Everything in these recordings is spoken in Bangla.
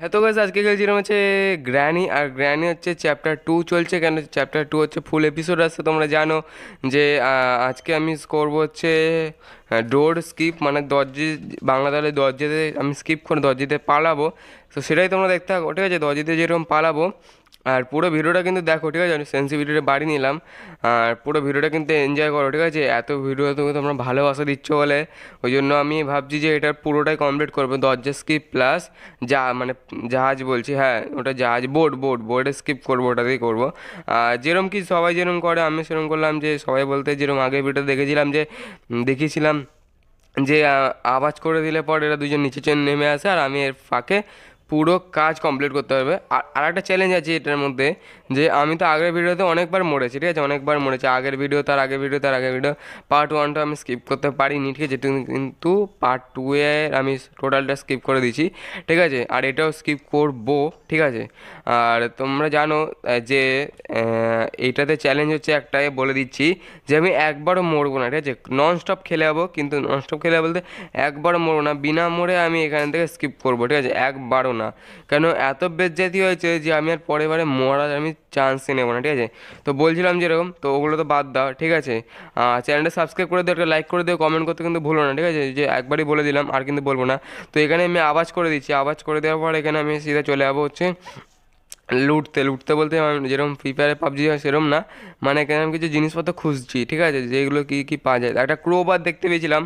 হ্যাঁ তো গাছ আজকে খেলছিলাম হচ্ছে গ্র্যানি আর গ্র্যানি হচ্ছে চ্যাপ্টার টু চলছে, কেন চ্যাপ্টার টু হচ্ছে ফুল এপিসোড আসছে তোমরা জানো যে আজকে আমি করব হচ্ছে ডোর স্কিপ মানে দরজে, বাংলা দলে দরজাতে, আমি স্কিপ করে দরজিতে পালাবো। তো সেটাই তোমরা দেখতে থাকো, ঠিক আছে? দরজিতে যেরকম পালাবো আর পুরো ভিডিওটা কিন্তু দেখো, ঠিক আছে? আমি সেন্সিভিটিটা বাড়ি নিলাম। আর পুরো ভিডিওটা কিন্তু এনজয় করো, ঠিক আছে? এত ভিডিও তুমি তোমরা ভালোবাসা দিচ্ছ বলে। ওই জন্য আমি ভাবছি যে এটার পুরোটাই কমপ্লিট করব। দরজা স্কিপ প্লাস যা মানে জাহাজ বলছি হ্যাঁ ওটা জাহাজ বোর্ড বোর্ড বোর্ডে স্কিপ করব, ওটাতেই করব। আর যেরকম কি সবাই যেরকম করে আমি সেরকম করলাম যে সবাই বলতে যেরকম আগের ভিডিও দেখেছিলাম যে দেখিয়েছিলাম যে আওয়াজ করে দিলে পর এরা দুজন নিচে চেন নেমে আসে আর আমি এর ফাঁকে পুরো কাজ কমপ্লিট করতে হবে। আর আর একটা চ্যালেঞ্জ আছে এটার মধ্যে, যে আমি তো আগের ভিডিওতে অনেকবার মরেছি, ঠিক আছে? অনেকবার মরেছি। আগের ভিডিও তার আগের ভিডিও তার আগের ভিডিও পার্ট ওয়ানটা আমি স্কিপ করতে পারিনি, ঠিক আছে? কিন্তু- পার্ট টু এর আমি টোটালটা স্কিপ করে দিয়েছি, ঠিক আছে? আর এটাও স্কিপ করব, ঠিক আছে? আর তোমরা জানো যে এইটাতে চ্যালেঞ্জ হচ্ছে একটাই, বলে দিচ্ছি, যে আমি একবারও মরবো না, ঠিক আছে? নন স্টপ খেলে যাব, কিন্তু নন স্টপ খেলে বলতে একবারও মরবো না। বিনা মরে আমি এখান থেকে স্কিপ করব, ঠিক আছে? একবারও না। কেন এত বেজ্জাতি হয়েছে যে আমি আর পরে বারে মরার আমি চান্সই নেব না, ঠিক আছে? তো বলছিলাম যেরকম তো ওগুলো তো বাদ দাও, ঠিক আছে? চ্যানেলটা সাবস্ক্রাইব করে দিও, একটা লাইক করে দিও কমেন্ট করতে কিন্তু ভুলো না, ঠিক আছে? যে একবারই বলে দিলাম, আর কিন্তু বলব না। তো এখানে আমি আওয়াজ করে দিচ্ছি, আওয়াজ করে দেওয়ার পর এখানে আমি সিধা চলে যাব হচ্ছে লুটতে। লুটতে বলতে যেরকম ফ্রি ফায়ারে পাবজি হয় সেরকম না। মানে এখানে আমি কিছু জিনিসপত্র খুঁজছি, ঠিক আছে? যেগুলো কী কী পাওয়া যায়। একটা ক্রোবার দেখতে পেয়েছিলাম,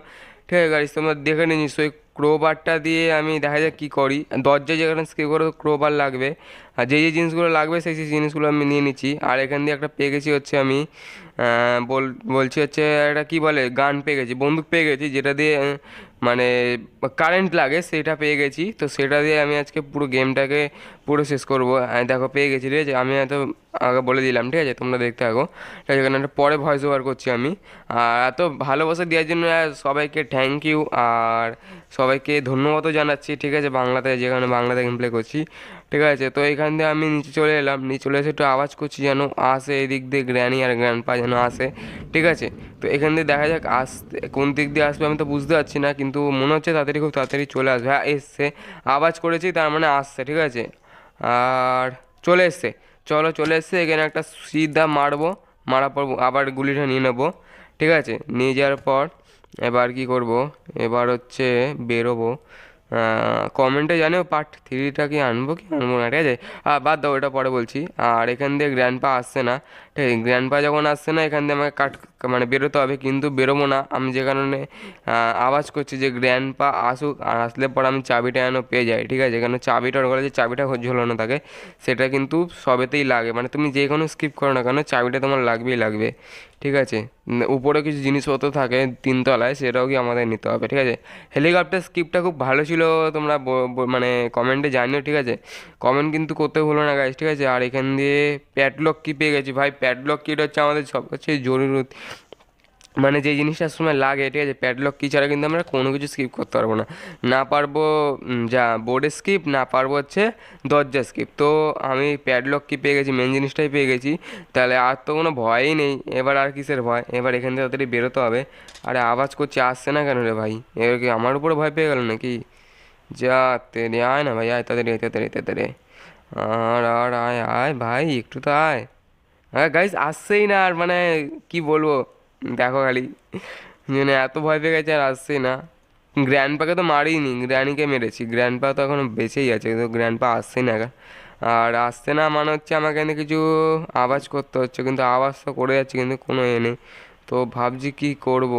ঠিক আছে গাড়ি তোমরা দেখে নিয়ে নিশ্চয়ই। ক্রোবারটা দিয়ে আমি দেখা যাক কী করি। দরজায় যেখানে স্কে করে ক্রোবার লাগবে, আর যে যে জিনিসগুলো লাগবে সেই সেই জিনিসগুলো আমি নিয়ে নিচ্ছি। আর এখান দিয়ে একটা পেয়ে গেছি হচ্ছে আমি বল, বলছি হচ্ছে একটা কী বলে, গান পেয়ে গেছি, বন্দুক পেয়ে গেছি, যেটা দিয়ে মানে কারেন্ট লাগে সেটা পেয়ে গেছি। তো সেটা দিয়ে আমি আজকে পুরো গেমটাকে পুরো শেষ করব। দেখো পেয়ে গেছি, ঠিক আছে? আমি এত আগে বলে দিলাম, ঠিক আছে? তোমরা দেখতে থাকো। ঠিক আছে, এখানে একটা পরে ভয়েস ওভার করছি আমি। আর এত ভালোবাসা দেওয়ার জন্য সবাইকে থ্যাংক ইউ আর সবাইকে ধন্যবাদও জানাচ্ছি, ঠিক আছে? বাংলাতে, যেখানে বাংলাতে গেম প্লে করছি, ঠিক আছে? তো এখান দিয়ে আমি নিচে চলে এলাম, নিচে চলে এসে একটু আওয়াজ করছি যেন আসে এদিক দিয়ে গ্র্যানি আর গ্র্যান্ডপা যেন আসে, ঠিক আছে? তো এখান দিয়ে দেখা যাক আসতে, কোন দিক দিয়ে আসবে আমি তো বুঝতে পারছি না, কিন্তু মনে হচ্ছে তাড়াতাড়ি, খুব তাড়াতাড়ি চলে আসবে। হ্যাঁ এসছে। আওয়াজ করেছি, তার মানে আসছে, ঠিক আছে? আর চলে এসছে। চলো, চলে এসছে, এখানে একটা সিধা মারবো, মারার পর আবার গুলিটা নিয়ে নেব, ঠিক আছে? নিয়ে যাওয়ার পর এবার কি করব? এবার হচ্ছে বেরোবো। কমেন্টে জানিও পার্ট থ্রিটা কি আনব কি? আনব না, ঠিক আছে? বাদ দাও ওটা পরে বলছি। আর এখান দিয়ে গ্র্যান্ডপা আসছে না। ঠিক আছে গ্র্যান্ডপা যখন আসছে না, এখান দিয়ে আমাকে কাট মানে বেরোতে হবে, কিন্তু বেরোবো না। আমি যে কারণে আওয়াজ করছি যে গ্র্যান্ডপা আসুক, আর আসলে পর আমি চাবিটা যেন পেয়ে যাই, ঠিক আছে? এখানে চাবিটা ওর যে চাবিটা ঝোলানো থাকে, সেটা কিন্তু সবেতেই লাগে। মানে তুমি যে কোনো স্কিপ করো না কেন, চাবিটা তোমার লাগবেই লাগবে, ঠিক আছে? উপরে কিছু জিনিসপত্র থাকে তিনতলায়, সেটাও কি আমাদের নিতে হবে, ঠিক আছে? হেলিকপ্টার স্কিপটা খুব ভালো ছিল, তোমরা মানে কমেন্টে জানিও, ঠিক আছে? কমেন্ট কিন্তু করতে ভুলো না গাইজ ঠিক আছে? আর এখান দিয়ে প্যাডলক কি পেয়ে গেছি? ভাই প্যাডলক কিটা হচ্ছে আমাদের সবচেয়ে জরুরি। মানে যে জিনিসটার সময় লাগে, ঠিক আছে? প্যাডলক কি ছাড়া কিন্তু আমরা কোনো কিছু স্কিপ করতে পারব না। না পারব যা বোর্ডে স্কিপ না পারব হচ্ছে দরজা স্কিপ তো আমি প্যাডলক কি পেয়ে গেছি মেন জিনিসটাই পেয়ে গেছি। তাহলে আর তো কোনো ভয়ই নেই। এবার আর কিসের ভয়? এবার এখান থেকে তাড়াতাড়ি বেরোতে হবে। আরে আওয়াজ করছে, আসছে না কেন রে ভাই? এবার কি আমার উপরে ভয় পেয়ে গেল নাকি? যা তেরে আয় না ভাই, আয় তাড়াতাড়ি তাড়াতাড়ি তাড়াতাড়ি। আর আর, আয় আয় ভাই, একটু তো আয়। হ্যাঁ গাইজ আসছেই না আর মানে কি বলব? দেখো খালি। মানে এত ভয় পেয়ে গেছে আর আসছেই না। গ্র্যান্ডপাকে তো মারিনি গ্র্যানিকে মেরেছি। গ্র্যান্ডপা তো এখন বেঁচেই আছে, কিন্তু গ্র্যান্ডপা আসছেই না। আর আসছে না মানে হচ্ছে আমাকে কিছু আওয়াজ করতে হচ্ছে, কিন্তু আওয়াজ তো করে যাচ্ছে, কিন্তু কোনো এ নেই। তো ভাবছি কি করব?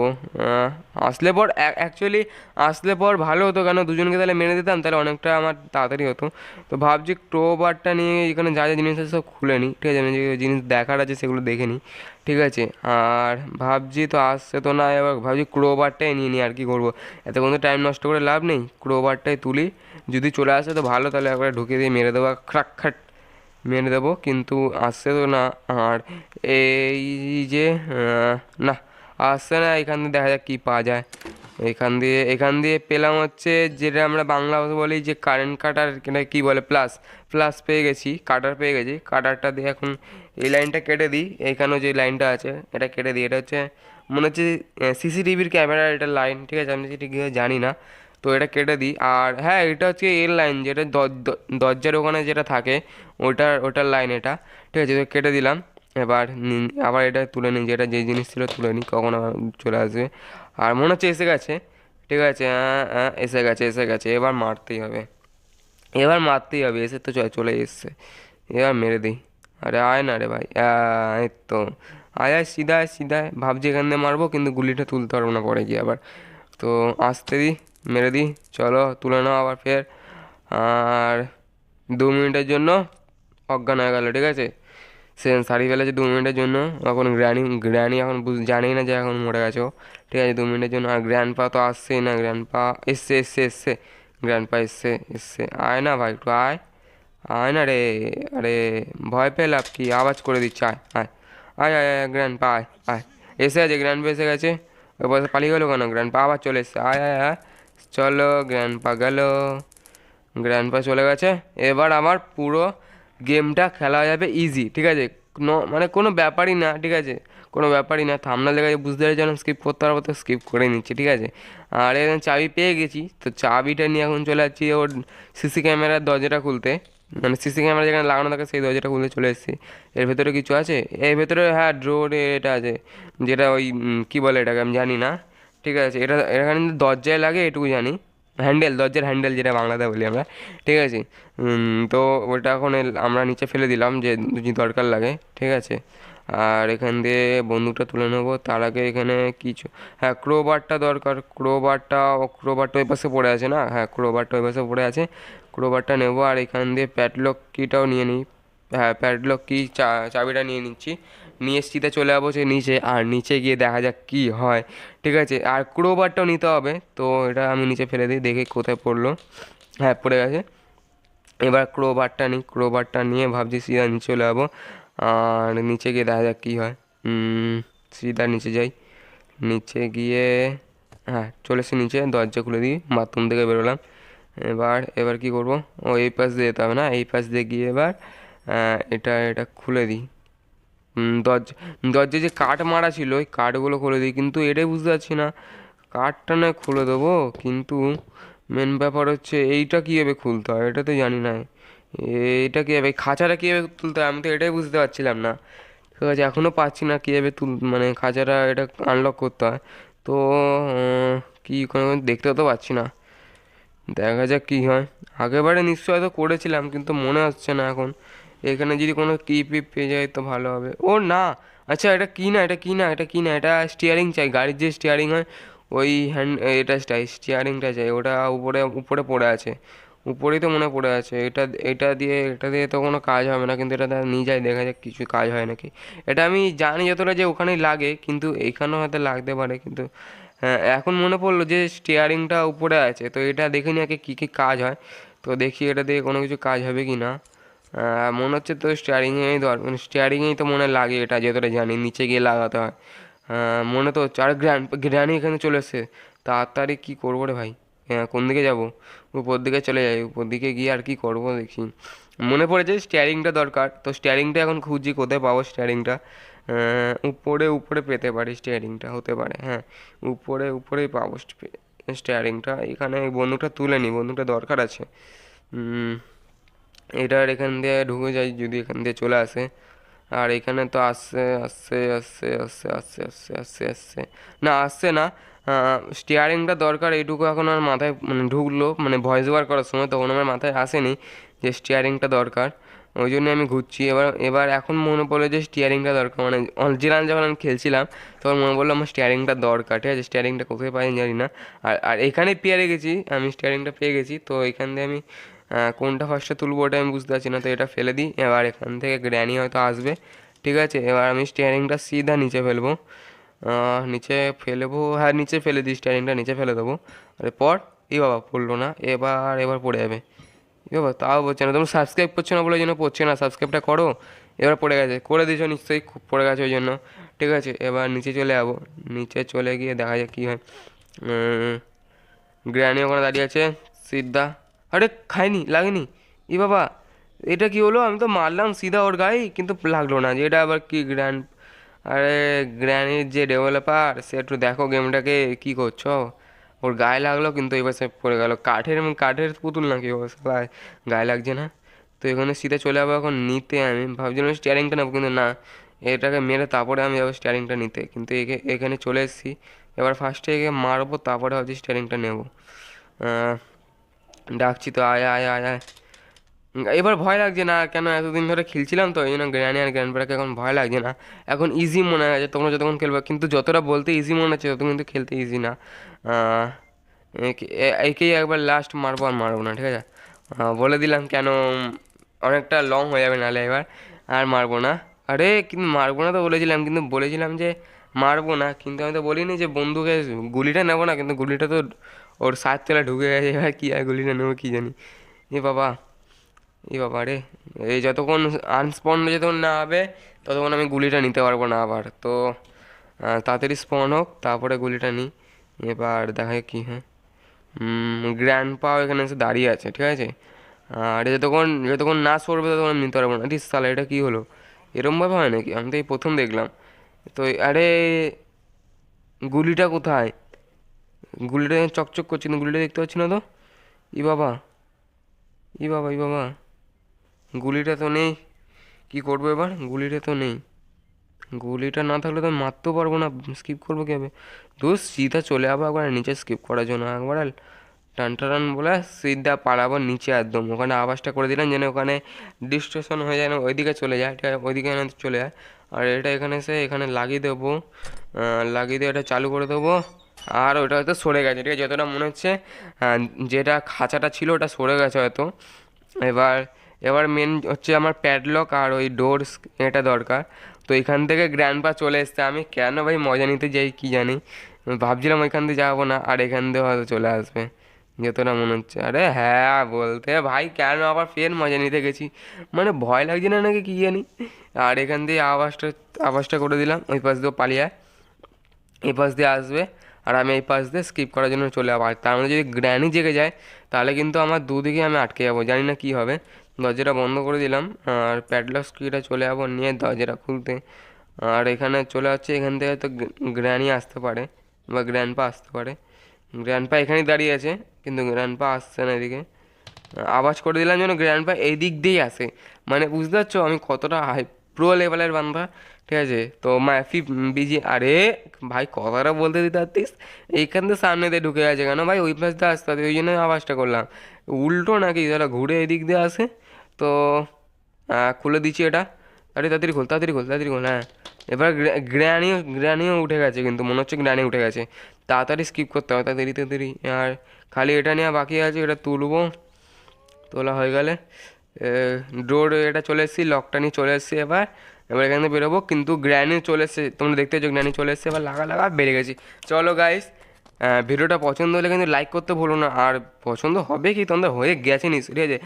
আসলে পর অ্যাকচুয়ালি আসলে পর ভালো হতো কেন? দুজনকে তাহলে মেরে দিতাম তাহলে অনেকটা আমার তাড়াতাড়ি হতো। তো ভাবছি ক্রোবারটা নিয়ে এখানে যা যা জিনিস আছে সব খুলে নিই, ঠিক আছে? আমি যে জিনিস দেখার আছে সেগুলো দেখে নিই, ঠিক আছে? আর ভাবছি তো আসছে তো না, এবার ভাবছি ক্রোবারটাই নিয়ে নিই, আর কি করব? এত তো টাইম নষ্ট করে লাভ নেই ক্রোবারটাই তুলি। যদি চলে আসে তো ভালো, তাহলে একবার ঢুকিয়ে দিয়ে মেরে দেবো খাট খাট মেরে দেবো কিন্তু আসছে তো না। আর এই যে না আসছে না, এখান দিয়ে দেখা যাক কী পাওয়া যায়। এখান দিয়ে এখান দিয়ে পেলাম হচ্ছে যেটা আমরা বাংলা ভাষা বলি যে কারেন্ট কাটার কী বলে প্লাস প্লাস পেয়ে গেছি কাটার পেয়ে গেছি। কাটারটা দিয়ে এখন এই লাইনটা কেটে দিই। এইখানেও যে লাইনটা আছে, এটা কেটে দিই। এটা হচ্ছে, মনে হচ্ছে সিসিটিভির ক্যামেরার এটা লাইন ঠিক আছে? আমি ঠিক জানি না। তো এটা কেটে দিই। আর হ্যাঁ এটা হচ্ছে এর লাইন যেটা দরজার ওখানে যেটা থাকে, ওটার ওটার লাইন এটা। ঠিক আছে, তো কেটে দিলাম। এবার আবার এটা তুলে নিই, যেটা যে জিনিস ছিল তুলে নিই, কখন চলে আসবে। আর মনে হচ্ছে এসে গেছে। ঠিক আছে হ্যাঁ হ্যাঁ এসে গেছে এসে গেছে। এবার মারতেই হবে। এবার মারতেই হবে, এসে তো চলে এসছে। এবার মেরে দিই। আরে আয় না রে ভাই এই তো। আয় আয়, সিধা সিধা। ভাবছি এখান দিয়ে মারবো, কিন্তু গুলিটা তুলতে পারব না পরে গিয়ে আবার। তো আসতে দিই। মেরে দিই। চলো, তুলে নাও আবার ফের। আর দু মিনিটের জন্য অজ্ঞান হয়ে গেল, ঠিক আছে? সে সারি ফেলেছে দু মিনিটের জন্য। এখন গ্র্যানি গ্র্যানি এখন জানেই না যে এখন মরে গেছে ঠিক আছে, দু মিনিটের জন্য। আর গ্র্যান্ড পা তো আসছেই না গ্র্যান্ড পা এসছে এসছে এসছে। গ্র্যান্ড পা এসছে এসছে। আয় না ভাই, একটু আয়। আয় না রে, আরে ভয় পেয়ে লাভ কি? আওয়াজ করে দিচ্ছে, আয় আয়। আয় আয় আয় গ্র্যান্ড পা আয় আয়। এসে আছে গ্র্যান্ড পা এসে গেছে। ওই বসে পালিয়ে গেলো কেন? গ্র্যান্ড পা আবার চলে এসছে। আয় আয় আয়। চলো গ্র্যান্ডপা গেল। গ্র্যান্ড পা চলে গেছে। এবার আমার পুরো গেমটা খেলা যাবে ইজি ঠিক আছে? মানে কোনো ব্যাপারই না, ঠিক আছে? কোনো ব্যাপারই না থামনা লেগে বুঝতে পারছি? যখন স্কিপ করতে পারব, তো স্কিপ করে নিচ্ছি, ঠিক আছে? আর এখানে চাবি পেয়ে গেছি, তো চাবিটা নিয়ে এখন চলে যাচ্ছি ওর সিসি ক্যামেরার দরজাটা খুলতে। মানে সিসি ক্যামেরা যেখানে লাগানো থাকে, সেই দরজাটা খুলতে চলে এসেছি। এর ভেতরে কিছু আছে? এর ভেতরে হ্যাঁ ড্রোর এটা আছে, যেটা ওই কী বলে এটাকে, আমি জানি না। ঠিক আছে, এটা, এখানে দরজায় লাগে, এটুকু জানি। হ্যান্ডেল দরজার হ্যান্ডেল যেটা বাংলাতে বলি আমরা। ঠিক আছে তো ওটা এখন আমরা নিচে ফেলে দিলাম যে দরকার লাগে, ঠিক আছে। আর এখান দিয়ে বন্দুকটা তুলে নেব, তার আগে এখানে কিছু হ্যাঁ ক্রোবারটা দরকার ক্রোবারটা ও ক্রোবারটা ওই পাশে পড়ে আছে না? হ্যাঁ ক্রোবারটা ওই পাশে পড়ে আছে। ক্রোবারটা নেব, আর এখান দিয়ে প্যাডলক কিটাও নিয়ে নিই। হ্যাঁ প্যাডলক কি চাবিটা নিয়ে নিচ্ছি। নিয়ে সিধা চলে যাব সে নিচে। আর নিচে গিয়ে দেখা যাক কী হয়। ঠিক আছে? আর ক্রোবারটাও নিতে হবে। তো এটা আমি নিচে ফেলে দিই, দেখে কোথায় পড়ল। হ্যাঁ পড়ে গেছে। এবার ক্রোবারটা নিই ক্রোবারটা নিয়ে ভাবছি সিধা নিচে চলে যাব। আর নিচে গিয়ে দেখা যাক কী হয়। সিধা নিচে যাই। নিচে গিয়ে হ্যাঁ চলে এসে নিচে দরজা খুলে দিই, বাথরুম থেকে বেরোলাম। এবার এবার কি করব? ও এই পাশ দিয়ে যেতে হবে না? এই পাশ দিয়ে গিয়ে এবার এটা এটা খুলে দিই। দরজা, দরজায় যে কাঠ মারা ছিল, ওই কাঠগুলো খুলে দিই, কিন্তু এটাই বুঝতে পারছি না। কাঠটা নয় খুলে দেবো, কিন্তু মেন ব্যাপার হচ্ছে এইটা কীভাবে খুলতে হয়, এটা তো জানি না। এইটা কীভাবে, খাঁচাটা কীভাবে তুলতে হয়, আমি তো এটাই বুঝতে পারছিলাম না। ঠিক আছে এখনও পাচ্ছি না কীভাবে তুল মানে খাঁচাটা এটা আনলক করতে হয়। তো কি কোনো দেখতে তো পাচ্ছি না। দেখা যাক কী হয়। আগেরবারে নিশ্চয় হয়তো করেছিলাম, কিন্তু মনে হচ্ছে না এখন। এখানে যদি কোনো কি পিপ পেয়ে যায় তো ভালো হবে। ও না আচ্ছা এটা কি না, এটা কি না, এটা কি না, এটা স্টিয়ারিং চাই, গাড়ির যে স্টিয়ারিং হয়, ওই হ্যান্ড এটা চাই স্টিয়ারিংটা চাই, ওটা উপরে উপরে পড়ে আছে। উপরেই তো মনে পড়ে আছে, এটা এটা দিয়ে এটা দিয়ে তো কোনো কাজ হবে না, কিন্তু এটা নিয়ে যাই, দেখা যাক কিছু কাজ হয় নাকি। এটা আমি জানি যতটা যে ওখানেই লাগে, কিন্তু এখানেও হয়তো লাগতে পারে, কিন্তু হ্যাঁ এখন মনে পড়ল যে স্টিয়ারিংটা উপরে আছে, তো এটা দেখে নি আগে কী কী কাজ হয়। তো দেখি এটা দিয়ে কোনো কিছু কাজ হবে কি না। মনে হচ্ছে তো স্টিয়ারিংয়েই দর মানে স্টিয়ারিংয়েই তো মনে লাগে এটা যতটা জানি, নিচে গিয়ে লাগাতে হয়। মনে তো হচ্ছে আর গ্র্যান্ড গ্র্যানি এখানে চলে এসছে। তাড়াতাড়ি কী করব রে ভাই? হ্যাঁ কোন দিকে যাব? উপর দিকে চলে যাই, উপর দিকে গিয়ে আর কি করব দেখি। মনে পড়েছে স্টিয়ারিংটা দরকার, তো স্টিয়ারিংটা এখন খুঁজছি, কোথায় পাবো স্টিয়ারিংটা উপরে উপরে পেতে পারি স্টিয়ারিংটা হতে পারে হ্যাঁ। উপরে উপরেই পাবো স্টিয়ারিংটা এখানে বন্দুকটা তুলে নিই বন্দুকটা দরকার আছে। এটার এখান দিয়ে ঢুকে যাই, যদি এখান দিয়ে চলে আসে। আর এখানে তো আসছে আসছে আসছে আসছে আসছে আসছে আসছে আসছে। না আসছে না। স্টিয়ারিংটা দরকার, এইটুকু এখন আমার মাথায় মানে ঢুকলো মানে ভয়েস ওভার করার সময় তখন আমার মাথায় আসেনি যে স্টিয়ারিংটা দরকার। ওই জন্য আমি ঘুরছি। এবার এবার এখন মনে পড়ল যে স্টিয়ারিংটা দরকার। মানে অরিজিনাল যখন আমি খেলছিলাম, তখন মনে পড়ল আমার স্টিয়ারিংটা দরকার। ঠিক আছে স্টিয়ারিংটা কোথায় পাই জানি না। আর আর এখানে পেয়ে গেছি, আমি স্টিয়ারিংটা পেয়ে গেছি। তো এখান দিয়ে আমি কোনটা ফার্স্টে তুলবো ওটা আমি বুঝতে পারছি না, তো এটা ফেলে দিই। এবার এখান থেকে গ্র্যানি হয়তো আসবে, ঠিক আছে? এবার আমি স্টিয়ারিংটা সিধা নিচে ফেলব। নিচে ফেলব হ্যাঁ নিচে ফেলে দিই স্টিয়ারিংটা নিচে ফেলে দেবো। পর? এই বাবা, পড়ল না। এবার এবার পড়ে যাবে। এ বাবা, তাও বলছে না। তুমি সাবস্ক্রাইব করছ না বলে ওই জন্য পড়ছে না সাবস্ক্রাইবটা করো। এবার পড়ে গেছে। করে দিয়েছ নিশ্চয়ই, খুব পড়ে গেছে ওই জন্য। ঠিক আছে, এবার নিচে চলে যাব। নিচে চলে গিয়ে দেখা যাক কী হয়। গ্র্যানি ওখানে দাঁড়িয়ে আছে সিদ্ধা আরে খাইনি, লাগেনি। ই বাবা, এটা কি হলো? আমি তো মারলাম সিধা ওর গায়ে, কিন্তু লাগল না যে এটা আবার কি গ্র্যান্ড আরে গ্র্যানির যে ডেভেলপার সে একটু দেখো গেমটাকে কি করছ। ওর গায়ে লাগল, কিন্তু এবার সে পড়ে গেল। কাঠের কাঠের পুতুল নাকি ও গায়ে লাগছে না? তো এখানে সিধা চলে যাব এখন নিতে, আমি ভাবছিলাম স্টিয়ারিংটা নেব, কিন্তু না। এটাকে মেরে তারপরে আমি যাব স্টিয়ারিংটা নিতে। কিন্তু একে, এখানে চলে এসেছি। এবার ফার্স্টে একে মারবো, তারপরে ভাবছি স্টিয়ারিংটা নেব। ডাকছি তো, আয় আয় আয় আয়। এবার ভয় লাগছে না, কেন এতদিন ধরে খেলছিলাম তো, এই জন্য গ্র্যানি আর গ্র্যান্ডপাকে এখন ভয় লাগছে না। এখন ইজি মনে হয় তোমরা যতক্ষণ খেলবে, কিন্তু যতটা বলতে ইজি মনে হচ্ছে তত কিন্তু খেলতে ইজি না। একেই একবার লাস্ট মারবো আর মারবো না, ঠিক আছে? বলে দিলাম কেন, অনেকটা লং হয়ে যাবে নাহলে এবার, আর মারবো না। আরে, কিন্তু মারবো না তো বলেছিলাম, কিন্তু বলেছিলাম যে মারবো না, কিন্তু আমি তো বলিনি যে বন্ধুকে গুলিটা নেব না, কিন্তু গুলিটা তো ওর সাত তলা ঢুকে গেছে এবার কী আর গুলিটা নেব কী জানি এ বাবা এ বাবা রে এই যতক্ষণ আনস্পন যতক্ষণ না হবে ততক্ষণ আমি গুলিটা নিতে পারব না আবার তো তাড়াতাড়ি স্পন হোক তারপরে গুলিটা নিই এবার দেখা কী হয় গ্র্যান্ড পাও এখানে এসে দাঁড়িয়ে আছে ঠিক আছে আর যতক্ষণ যতক্ষণ না সরবে ততক্ষণ আমি নিতে পারব না আরে সালা এটা কী হলো এরমভাবে হয় নাকি আমি তো এই প্রথম দেখলাম তো আরে গুলিটা কোথায় গুলিটা চকচক করছে কিন্তু গুলিটা দেখতে পাচ্ছি না তো? ই বাবা ই বাবা ই বাবা। গুলিটা তো নেই। কি করব এবার? গুলিটা তো নেই। গুলিটা না থাকলে তো মারতেও পারব না। স্কিপ করব কীভাবে? দোষ সিধা চলে যাব একবার নিচে স্কিপ করার জন্য। একবার টান টান বলে সিধা পালাবো নিচে একদম। ওখানে আওয়াজটা করে দিলাম যেন ওখানে ডিস্ট্রেশন হয়ে যায় না। ওইদিকে চলে যায়। ঠিক আছে, ওইদিকে চলে যায়। আর এটা এখানে এসে এখানে লাগিয়ে দেবো। লাগিয়ে দিয়ে এটা চালু করে দেবো। আর ওটা হয়তো সরে গেছে, ঠিক আছে? যতটা মনে হচ্ছে যেটা খাঁচাটা ছিল ওটা সরে গেছে হয়তো। এবার এবার মেন হচ্ছে আমার প্যাডলক আর ওই ডোর এটা দরকার। তো এখান থেকে গ্র্যান্ডপা চলে এসছে। আমি কেন ভাই মজা নিতে যাই কি জানি? ভাবছিলাম ওইখান দিয়ে যাব না, আর এখান দিয়ে হয়তো চলে আসবে। যতটা মনে হচ্ছে। আরে হ্যাঁ বলতে ভাই কেন আবার ফের মজা নিতে গেছি? মানে ভয় লাগছে না নাকি কি জানি? আর এখান দিয়ে আওয়াজটা আওয়াজটা করে দিলাম। ওই পাশ দিয়েও পালিয়ে। এই পাশ দিয়ে আসবে। আর আমি এই পাশ দিয়ে স্কিপ করার জন্য চলে যাব। আর তার মধ্যে যদি গ্র্যানি জেগে যায়, তাহলে কিন্তু আমার দুদিকে আমি আটকে যাব। জানি না কী হবে। দরজাটা বন্ধ করে দিলাম, আর প্যাডলক স্কিটা চলে যাব নিয়ে দরজাটা খুলতে। আর এখানে চলে যাচ্ছে, এখান থেকে তো গ্র্যানি আসতে পারে, বা গ্র্যান্ডপা আসতে পারে। গ্র্যান্ডপা এখানেই দাঁড়িয়ে আছে, কিন্তু গ্র্যান্ডপা আসছে না এদিকে। আওয়াজ করে দিলাম যেন গ্র্যান্ডপা এই দিক দিয়েই আসে। মানে বুঝতে পারছ আমি কতটা হাই প্রো লেভেলের বান্ধা ঠিক আছে? তো ম্যাফি বিজি, আরে, ভাই, কথাটা বলতে দিতে পারতিস? এইখান থেকে সামনে দিয়ে ঢুকে গেছে কেন? ভাই, ওই পাশ দিয়ে আসতে হবে, ওই জন্য আওয়াজটা করলাম। উল্টো নাকি যারা ঘুরে এদিক দিয়ে আসে। তো খুলে দিচ্ছি এটা। আরে তাড়াতাড়ি খোল তাড়াতাড়ি খোল তাড়াতাড়ি খোল হ্যাঁ। এবার গ্র্যানিও গ্র্যানিও উঠে গেছে কিন্তু, মনে হচ্ছে গ্র্যানি উঠে গেছে। তাড়াতাড়ি স্কিপ করতে হবে, তাড়াতাড়ি তাড়াতাড়ি। আর খালি এটা নিয়ে বাকি আছে, এটা তুলবো। তোলা হয়ে গেলে। ডোর এটা চলে এসেছি, লকটা নিয়ে চলে এসেছি এবার। এবার এখান বেরোবো, কিন্তু গ্র্যানি চলে এসেছে, তোমরা দেখতে পাচ্ছ গ্র্যানি চলে এসছে, এবার লাগা লাগা বেড়ে গেছি। চলো গাইস ভিডিওটা পছন্দ হলে কিন্তু লাইক করতে ভুলো না, আর পছন্দ হবে কি তোমাদের হয়ে গেছে নিস ঠিক আছে?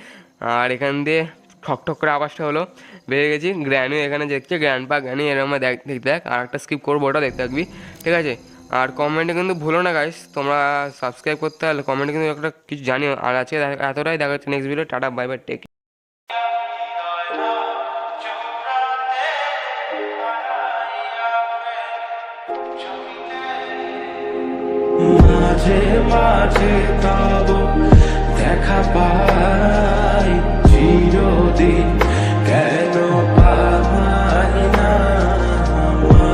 আর এখান দিয়ে ঠক ঠক করে আওয়াজটা হলো, বেড়ে গেছি, গ্র্যানি এখানে দেখছে গ্র্যান্ড পা গ্র্যানি এরকম দেখ দেখতে দেখ, আর একটা স্কিপ করব, ওটা দেখতে থাকবি, ঠিক আছে? আর কমেন্টে কিন্তু ভুলো না গাইস তোমরা সাবস্ক্রাইব করতে হলে কমেন্টে কিন্তু একটা কিছু জানিও, আর আছে এতটাই, দেখা যাচ্ছে next video tata bye bye take মাঝে মাঝে তব দেখা পাই চিরদিন।